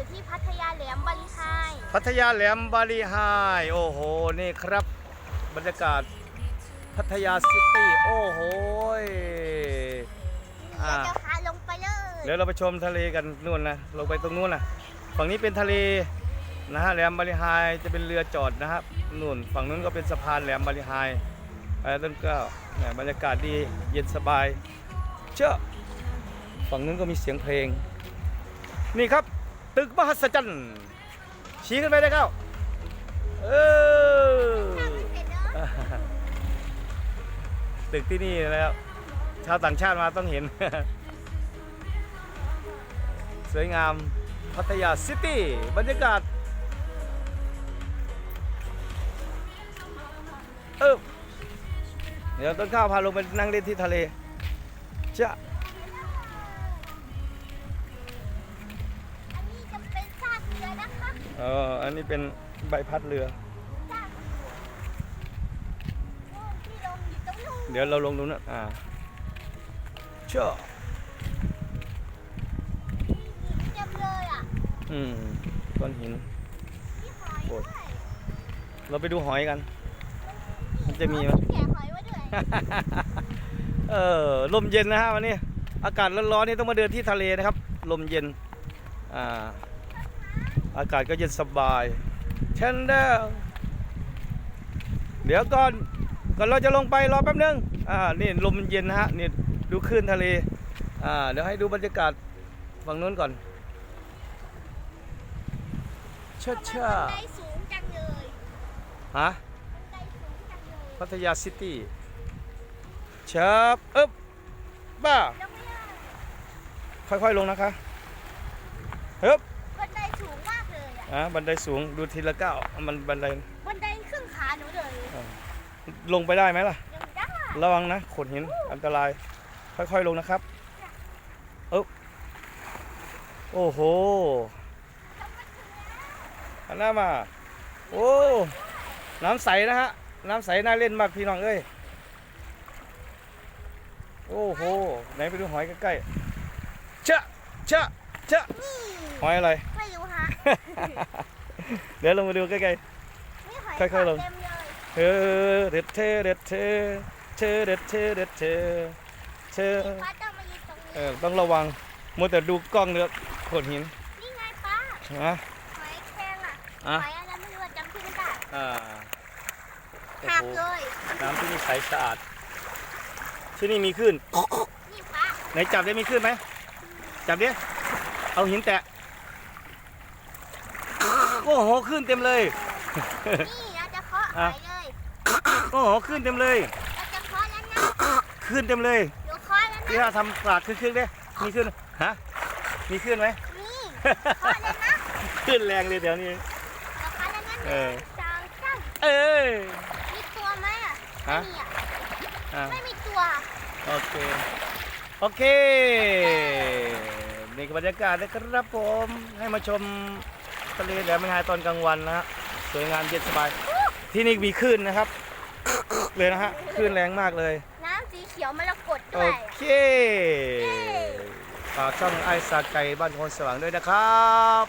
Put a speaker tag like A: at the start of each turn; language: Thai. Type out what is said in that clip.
A: อยู่ที่พัทยาแหลมบาลีไฮ
B: พัทยาแหลมบาลีไฮโอ้โห นี่ครับ บรรยากาศพัทยาซิตี้ โอ้โหย
A: เดี๋ยวจะพาลงไปเลย
B: เดี๋ยวเราไปชมทะเลกันนู่นนะ ลงไปตรงนู้นนะฝั่งนี้เป็นทะเลนะฮะแหลมบาลีไฮจะเป็นเรือจอดนะครับนู่น ฝั่งนู้นก็เป็นสะพานแหลมบาลีไฮไปต้นเกล้าเนี่ยบรรยากาศดีเย็นสบาย เชื่อฝั่งนู้นก็มีเสียงเพลง นี่ครับ ตึกมหัศจรรย์ชี้ขึ้นไปได้เก้าเออตึกที่นี่แล้วชาวต่างชาติมาต้องเห็น สวยงามพัทยาซิตี้บรรยากาศเออเดี๋ยวต้นข้าวพาลงไปนั่งเล่นที่ทะเลจ้ะ
A: อั
B: อออันนี้เป็นใบพัดเรือ
A: ซากโอ้ที่ลงอยู่ตรงนู้น
B: เดี๋ยวเราลงตรงนั้นอ่าเชื่อ
A: มีเต็มเลยอะ
B: อืมก้อนหิน
A: มีหอย
B: โอ้
A: ด้วยย
B: เราไปดูหอยกัน มันจะมีไหม
A: แกะหอยไว้ด้วย
B: เออ ลมเย็นนะฮะวันนี้ อากาศร้อนๆนี่ต้องมาเดินที่ทะเลนะครับ ลมเย็น อ่า อากาศก็เย็นสบายเช่นเดิมเดี๋ยวก่อนก่อนเราจะลงไปรอแป๊บนึงอ่านี่ลมเย็นนะฮะนี่ดูคลื่นทะเลอ่าเดี๋ยวให้ดูบรรยากาศฝั่งนู้นก่อนเช่า
A: ทำไม
B: ช่า
A: บันไดสูงจังเลย
B: ฮะ
A: บันไดสูงจังเลย
B: พัทยาซิตี้เชิบอึ๊บบ้า
A: ลงไม่ได้
B: ค่อยๆลงนะคะฮึบ
A: บันไดสูงมากเลย อะ
B: อะบันไดสูงดูทีละก้าวมันบันได
A: บันไดครึ่งขาหนูเลย
B: ลงไปได้ไหมล่ะ
A: ยังได้
B: ระวังนะโขดหินอันตราย ค่อยๆลงนะครับอึ๊บโอ้โหอันหน้ามา โอ้ น้ำใสนะฮะ น้ำใสน่าเล่นมากพี่น้องเอ้ย โอ้โห ไหนไปดูหอยใกล้ๆเชอะเชอะเชอะ
A: นี่
B: หอยอะไร
A: ไม่รู้ฮะ
B: เดี๋ยวลงมาดูใกล้
A: นี่หอย
B: ค่อยๆลง
A: เต็มเลย
B: ๆเออเด็ดเทเด็ดเทเทเด็ดเทเด็ดเทเท
A: ป้าต้องมายืนตรง
B: เอ
A: นี้
B: อต้องระวังมัวแต่ดูกล้องเนื้อโขดหิน
A: นี่ไงป้า
B: นะ
A: หอยแครงอะ
B: อะ
A: หอยอะไรไม่รู้อะจำชื่อไม่ได้
B: อ่าโอ้
A: หัก
B: โห
A: เลย
B: น้ำที่นี่ใสสะอาดที่นี่มีคลื่น
A: นี่ป้า
B: ไหนจับได้มีคลื่นไหมจับดิเอาหินแตะ โอ้โหคลื่นเต็มเลย
A: นี่เราจะเคาะห
B: อะ
A: อยเลย
B: โอ้โหคลื่นเต็มเลย
A: เราจะเคาะแล้วนะ
B: คลื่นเต็มเลย
A: หนูเคาะแล้ว
B: พี่
A: นะ
B: ถ้าทำปลาดครึ่งๆดิมีคลื่นฮะมีคลื่นไหม
A: นี่เคาะแล้วนะ
B: คลื่นแรงเลยเดี๋ยวนี้
A: เราเคาะแล้วนะ
B: เออ
A: สองสาม
B: เอ้ย
A: มีตัวไหมอะ
B: ฮะ
A: ไม่มีอะ
B: อะ
A: ไม่มีตัว
B: โอเค โอเค นี่คือบรรยากาศนะครับผม ให้มาชม ทะเลแหลมบรรยายตอนกลางวันนะฮะสวยงามเย็นสบาย ที่นี่มีคลื่นนะครับ เลยนะฮะคลื่นแรงมากเลย
A: น้ำสีเขียวมรกต
B: โอ
A: ด้วย
B: เค ฝากช่องไอซาไก่บ้านโคนสว่างด้วยนะครับ